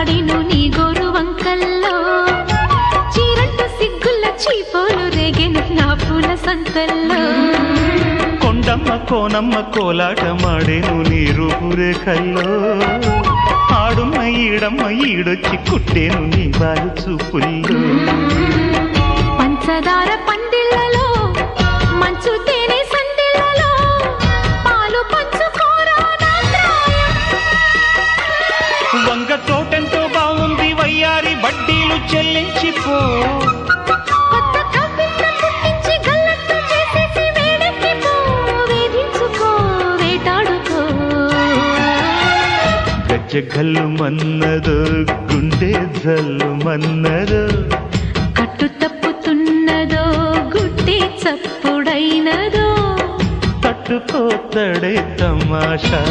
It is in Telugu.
పాడిను నీ గోరు వంకల్లో. చీరంట సిగ్గుల చీపోలు రేగెను నా పూల సంతల్లో. కొండమ్మ కోనమ్మ కోలాట మాడేను నీ రూపురేఖల్లో. ఆడుమ్మ ఈడమ్మ ఈడొచ్చి కుట్టేను నీ బాలు చూపుల్లో గజ్జ గల్లు మన్నదో గుండె జల్లు మన్నదో. కట్టు తప్పుతున్నదో గుడ్డి చప్పుడైనదో. తట్టుకోతడే తమాషా.